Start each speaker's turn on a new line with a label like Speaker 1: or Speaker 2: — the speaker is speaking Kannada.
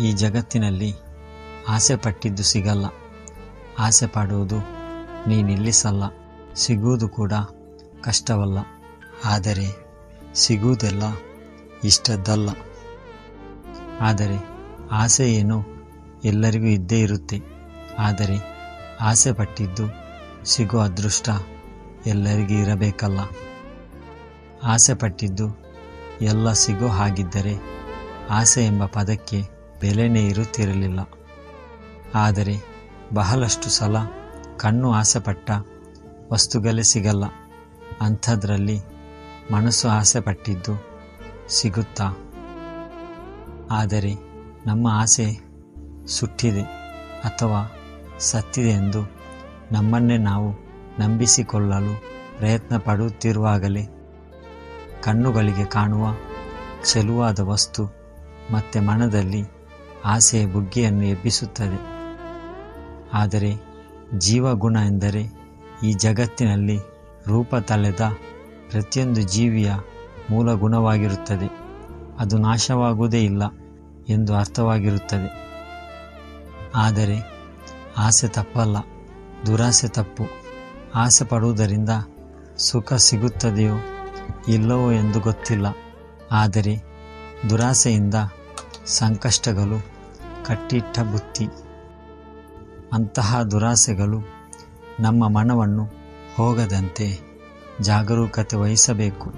Speaker 1: ಈ ಜಗತ್ತಿನಲ್ಲಿ ಆಸೆ ಪಟ್ಟಿದ್ದು ಸಿಗಲ್ಲ. ಆಸೆ ಪಡುವುದು ನೀ ನಿಲ್ಲಿಸಲ್ಲ. ಸಿಗುವುದು ಕೂಡ ಕಷ್ಟವಲ್ಲ. ಆದರೆ ಸಿಗುವುದೆಲ್ಲ ಇಷ್ಟದ್ದಲ್ಲ. ಆದರೆ ಆಸೆ ಏನು ಎಲ್ಲರಿಗೂ ಇದ್ದೇ ಇರುತ್ತೆ. ಆದರೆ ಆಸೆ ಪಟ್ಟಿದ್ದು ಸಿಗೋ ಅದೃಷ್ಟ ಎಲ್ಲರಿಗೂ ಇರಬೇಕಲ್ಲ. ಆಸೆ ಪಟ್ಟಿದ್ದು ಎಲ್ಲ ಸಿಗೋ ಹಾಗಿದ್ದರೆ ಆಸೆ ಎಂಬ ಪದಕ್ಕೆ ಬೆಲೆನೇ ಇರುತ್ತಿರಲಿಲ್ಲ. ಆದರೆ ಬಹಳಷ್ಟು ಸಲ ಕಣ್ಣು ಆಸೆಪಟ್ಟ ವಸ್ತುಗಳೇ ಸಿಗಲ್ಲ. ಅಂಥದ್ರಲ್ಲಿ ಮನಸ್ಸು ಆಸೆಪಟ್ಟಿದ್ದು ಸಿಗುತ್ತಾ? ಆದರೆ ನಮ್ಮ ಆಸೆ ಸುಟ್ಟಿದೆ ಅಥವಾ ಸತ್ತಿದೆ ಎಂದು ನಮ್ಮನ್ನೇ ನಾವು ನಂಬಿಸಿಕೊಳ್ಳಲು ಪ್ರಯತ್ನ ಪಡುತ್ತಿರುವಾಗಲೇ ಕಣ್ಣುಗಳಿಗೆ ಕಾಣುವ ಚೆಲುವಾದ ವಸ್ತು ಮತ್ತೆ ಮನದಲ್ಲಿ ಆಸೆಯ ಬುಗ್ಗೆಯನ್ನು ಎಬ್ಬಿಸುತ್ತದೆ. ಆದರೆ ಜೀವಗುಣ ಎಂದರೆ ಈ ಜಗತ್ತಿನಲ್ಲಿ ರೂಪ ತಳೆದ ಪ್ರತಿಯೊಂದು ಜೀವಿಯ ಮೂಲ ಗುಣವಾಗಿರುತ್ತದೆ. ಅದು ನಾಶವಾಗುವುದೇ ಇಲ್ಲ ಎಂದು ಅರ್ಥವಾಗಿರುತ್ತದೆ. ಆದರೆ ಆಸೆ ತಪ್ಪಲ್ಲ, ದುರಾಸೆ ತಪ್ಪು. ಆಸೆ ಪಡುವುದರಿಂದ ಸುಖ ಸಿಗುತ್ತದೆಯೋ ಇಲ್ಲವೋ ಎಂದು ಗೊತ್ತಿಲ್ಲ. ಆದರೆ ದುರಾಸೆಯಿಂದ ಸಂಕಷ್ಟಗಳು ಕಟ್ಟಿಟ್ಟ ಬುತ್ತಿ. ಅಂತಹ ದುರಾಸೆಗಳು ನಮ್ಮ ಮನವನ್ನು ಹೋಗದಂತೆ ಜಾಗರೂಕತೆ ವಹಿಸಬೇಕು.